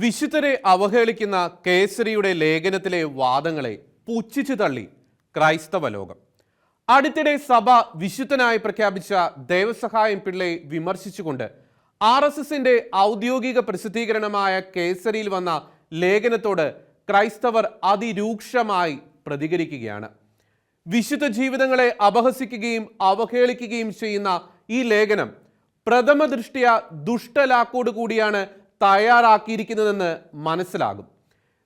വിശുദ്ധരെ അവഹേളിക്കുന്ന കേസരിയുടെ ലേഖനത്തിലെ വാദങ്ങളെ പുച്ഛിച്ചു തള്ളി ക്രൈസ്തവ ലോകം അടുത്തിടെ സഭ വിശുദ്ധനായി പ്രഖ്യാപിച്ച ദേവസഹായം പിള്ളയെ വിമർശിച്ചുകൊണ്ട് ആർ എസ് എസിന്റെ ഔദ്യോഗിക പ്രസിദ്ധീകരണമായ കേസരിയിൽ വന്ന ലേഖനത്തോട് ക്രൈസ്തവർ അതിരൂക്ഷമായി പ്രതികരിക്കുകയാണ്. വിശുദ്ധ ജീവിതങ്ങളെ അപഹസിക്കുകയും അവഹേളിക്കുകയും ചെയ്യുന്ന ഈ ലേഖനം പ്രഥമ ദൃഷ്ടിയ ദുഷ്ടലാക്കോട് കൂടിയാണ് തയ്യാറാക്കിയിരിക്കുന്നതെന്ന് മനസ്സിലാകും.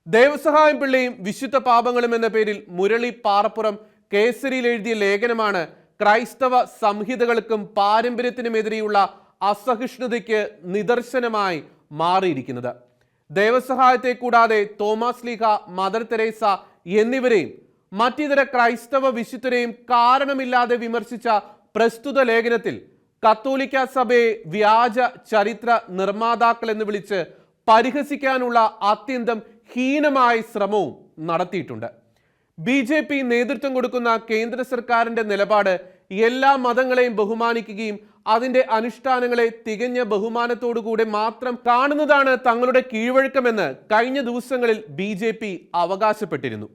ദേവസഹായം പിള്ളയും വിശുദ്ധ പാപങ്ങളും എന്ന പേരിൽ മുരളി പാറപ്പുറം കേസരിയിൽ എഴുതിയ ലേഖനമാണ് ക്രൈസ്തവ സംഹിതകൾക്കും പാരമ്പര്യത്തിനുമെതിരെയുള്ള അസഹിഷ്ണുതയ്ക്ക് നിദർശനമായി മാറിയിരിക്കുന്നത്. ദേവസഹായത്തെ കൂടാതെ തോമസ് ലീഹ മദർ തെരേസ എന്നിവരെയും മറ്റിതര ക്രൈസ്തവ വിശുദ്ധരെയും കാരണമില്ലാതെ വിമർശിച്ച പ്രസ്തുത ലേഖനത്തിൽ കത്തോലിക്ക സഭയെ വ്യാജ ചരിത്ര നിർമ്മാതാക്കൾ എന്ന് വിളിച്ച് പരിഹസിക്കാനുള്ള അത്യന്തം ഹീനമായ ശ്രമവും നടത്തിയിട്ടുണ്ട്. ബി ജെ പി നേതൃത്വം കൊടുക്കുന്ന കേന്ദ്ര സർക്കാരിന്റെ നിലപാട് എല്ലാ മതങ്ങളെയും ബഹുമാനിക്കുകയും അതിന്റെ അനുഷ്ഠാനങ്ങളെ തികഞ്ഞ ബഹുമാനത്തോടുകൂടെ മാത്രം കാണുന്നതാണ് തങ്ങളുടെ കീഴ്വഴക്കമെന്ന് കഴിഞ്ഞ ദിവസങ്ങളിൽ ബി ജെ പി അവകാശപ്പെട്ടിരുന്നു.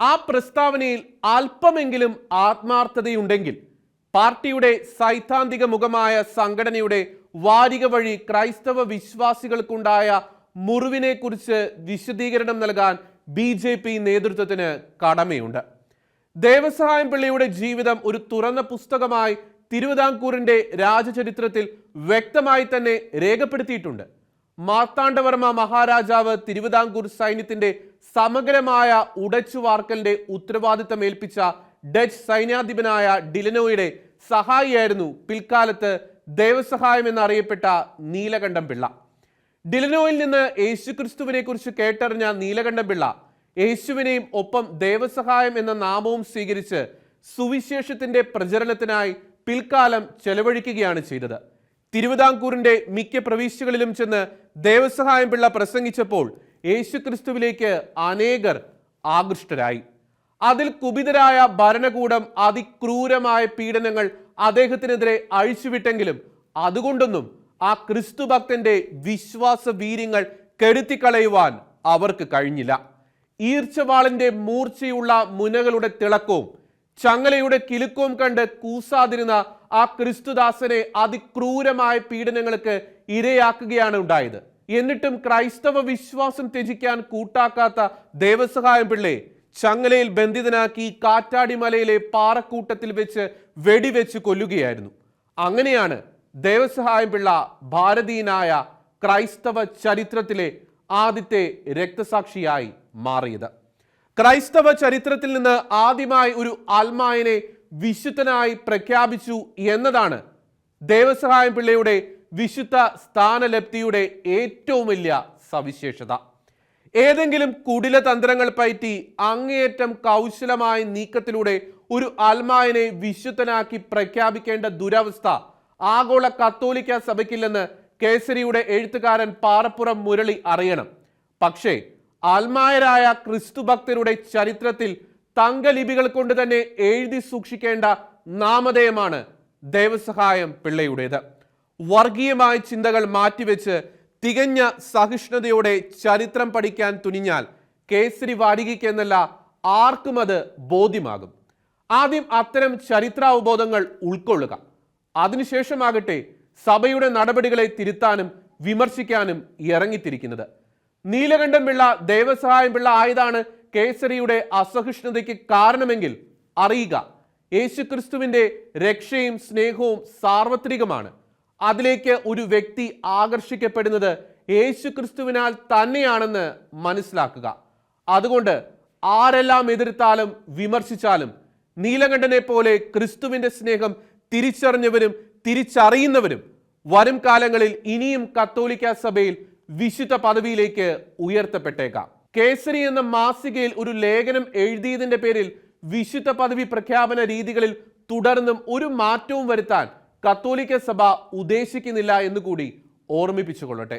ആ പ്രസ്താവനയിൽ അല്പമെങ്കിലും ആത്മാർത്ഥതയുണ്ടെങ്കിൽ പാർട്ടിയുടെ സൈദ്ധാന്തിക മുഖമായ സംഘടനയുടെ വാരിക വഴി ക്രൈസ്തവ വിശ്വാസികൾക്കുണ്ടായ മുറിവിനെ കുറിച്ച് വിശദീകരണം നൽകാൻ ബി ജെ പി നേതൃത്വത്തിന് കടമയുണ്ട്. ദേവസഹായം പിള്ളയുടെ ജീവിതം ഒരു തുറന്ന പുസ്തകമായി തിരുവിതാംകൂറിന്റെ രാജചരിത്രത്തിൽ വ്യക്തമായി തന്നെ രേഖപ്പെടുത്തിയിട്ടുണ്ട്. മാർത്താണ്ഡവർമ്മ മഹാരാജാവ് തിരുവിതാംകൂർ സൈന്യത്തിന്റെ സമഗ്രമായ ഉടച്ചുവാർക്കലിന്റെ ഉത്തരവാദിത്തം ഏൽപ്പിച്ച ഡച്ച് സൈന്യാധിപനായ ഡിലനോയുടെ സഹായിയായിരുന്നു പിൽക്കാലത്ത് ദേവസഹായം എന്നറിയപ്പെട്ട നീലകണ്ഠം പിള്ള. ഡിലനോയിൽ നിന്ന് യേശുക്രിസ്തുവിനെ കുറിച്ച് കേട്ടറിഞ്ഞ നീലകണ്ഠം പിള്ള യേശുവിനെയും ഒപ്പം ദേവസഹായം എന്ന നാമവും സ്വീകരിച്ച് സുവിശേഷത്തിന്റെ പ്രചരണത്തിനായി പിൽക്കാലം ചെലവഴിക്കുകയാണ് ചെയ്തത്. തിരുവിതാംകൂറിന്റെ മിക്ക പ്രവിശ്യകളിലും ചെന്ന് ദേവസഹായം പിള്ള പ്രസംഗിച്ചപ്പോൾ യേശുക്രിസ്തുവിലേക്ക് അനേകർ ആകൃഷ്ടരായി. അതിൽ കുപിതരായ ഭരണകൂടം അതിക്രൂരമായ പീഡനങ്ങൾ അദ്ദേഹത്തിനെതിരെ അഴിച്ചുവിട്ടെങ്കിലും അതുകൊണ്ടൊന്നും ആ ക്രിസ്തു ഭക്തന്റെ വിശ്വാസ വീര്യങ്ങൾ കെടുത്തിക്കളയുവാൻ അവർക്ക് കഴിഞ്ഞില്ല. ഈർച്ചവാളിന്റെ മൂർച്ചയുള്ള മുനകളുടെ തിളക്കവും ചങ്ങലയുടെ കിലുക്കവും കണ്ട് കൂസാതിരുന്ന ആ ക്രിസ്തുദാസനെ അതിക്രൂരമായ പീഡനങ്ങൾക്ക് ഇരയാക്കുകയാണ് ഉണ്ടായത്. എന്നിട്ടും ക്രൈസ്തവ വിശ്വാസം ത്യജിക്കാൻ കൂട്ടാക്കാത്ത ദേവസഹായം പിള്ളയെ ചങ്ങലയിൽ ബന്ധിതനാക്കി കാറ്റാടിമലയിലെ പാറക്കൂട്ടത്തിൽ വെച്ച് വെടിവെച്ച് കൊല്ലുകയായിരുന്നു. അങ്ങനെയാണ് ദേവസഹായം പിള്ള ഭാരതീയനായ ക്രൈസ്തവ ചരിത്രത്തിലെ ആദ്യത്തെ രക്തസാക്ഷിയായി മാറിയത്. ക്രൈസ്തവ ചരിത്രത്തിൽ നിന്ന് ആദ്യമായി ഒരു ആത്മാവിനെ വിശുദ്ധനായി പ്രഖ്യാപിച്ചു എന്നതാണ് ദേവസഹായം പിള്ളയുടെ വിശുദ്ധ സ്ഥാനലബ്ധിയുടെ ഏറ്റവും വലിയ സവിശേഷത. ഏതെങ്കിലും കുടില തന്ത്രങ്ങൾ പയറ്റി അങ്ങേയറ്റം കൗശലമായ നീക്കത്തിലൂടെ ഒരു അൽമായനെ വിശുദ്ധനാക്കി പ്രഖ്യാപിക്കേണ്ട ദുരവസ്ഥ ആഗോള കത്തോലിക്ക സഭയ്ക്കില്ലെന്ന് കേസരിയുടെ എഴുത്തുകാരൻ പാറപ്പുറം മുരളി അറിയണം. പക്ഷേ ആത്മായരായ ക്രിസ്തുഭക്തരുടെ ചരിത്രത്തിൽ തങ്കലിപികൾ കൊണ്ട് തന്നെ എഴുതി സൂക്ഷിക്കേണ്ട നാമധേയമാണ് ദേവസഹായം പിള്ളയുടേത്. വർഗീയമായ ചിന്തകൾ മാറ്റിവെച്ച് തികഞ്ഞ സഹിഷ്ണുതയോടെ ചരിത്രം പഠിക്കാൻ തുനിഞ്ഞാൽ കേസരി വാരികയ്ക്ക് എന്നല്ല ആർക്കും അത് ബോധ്യമാകും. ആദ്യം അത്തരം ചരിത്രാവബോധങ്ങൾ ഉൾക്കൊള്ളുക. അതിനുശേഷമാകട്ടെ സഭയുടെ നടപടികളെ തിരുത്താനും വിമർശിക്കാനും ഇറങ്ങിത്തിരിക്കുന്നത്. നീലകണ്ഠൻ പിള്ള ദേവസഹായം പിള്ള ആയതാണ് കേസരിയുടെ അസഹിഷ്ണുതയ്ക്ക് കാരണമെങ്കിൽ അറിയുക. യേശുക്രിസ്തുവിന്റെ രക്ഷയും സ്നേഹവും സാർവത്രികമാണ്. അതിലേക്ക് ഒരു വ്യക്തി ആകർഷിക്കപ്പെടുന്നത് യേശു ക്രിസ്തുവിനാൽ തന്നെയാണെന്ന് മനസ്സിലാക്കുക. അതുകൊണ്ട് ആരെല്ലാം എതിർത്താലും വിമർശിച്ചാലും നീലകണ്ഠനെ പോലെ ക്രിസ്തുവിന്റെ സ്നേഹം തിരിച്ചറിഞ്ഞവരും തിരിച്ചറിയുന്നവരും വരും കാലങ്ങളിൽ ഇനിയും കത്തോലിക്ക സഭയിൽ വിശുദ്ധ പദവിയിലേക്ക് ഉയർത്തപ്പെട്ടേക്കാം. കേസരി എന്ന മാസികയിൽ ഒരു ലേഖനം എഴുതിയതിന്റെ പേരിൽ വിശുദ്ധ പദവി പ്രഖ്യാപന രീതികളിൽ തുടർന്നും ഒരു മാറ്റവും വരുത്താൻ കത്തോലിക്ക സഭ ഉദ്ദേശിക്കുന്നില്ല എന്നുകൂടി ഓർമ്മിപ്പിച്ചുകൊള്ളട്ടെ.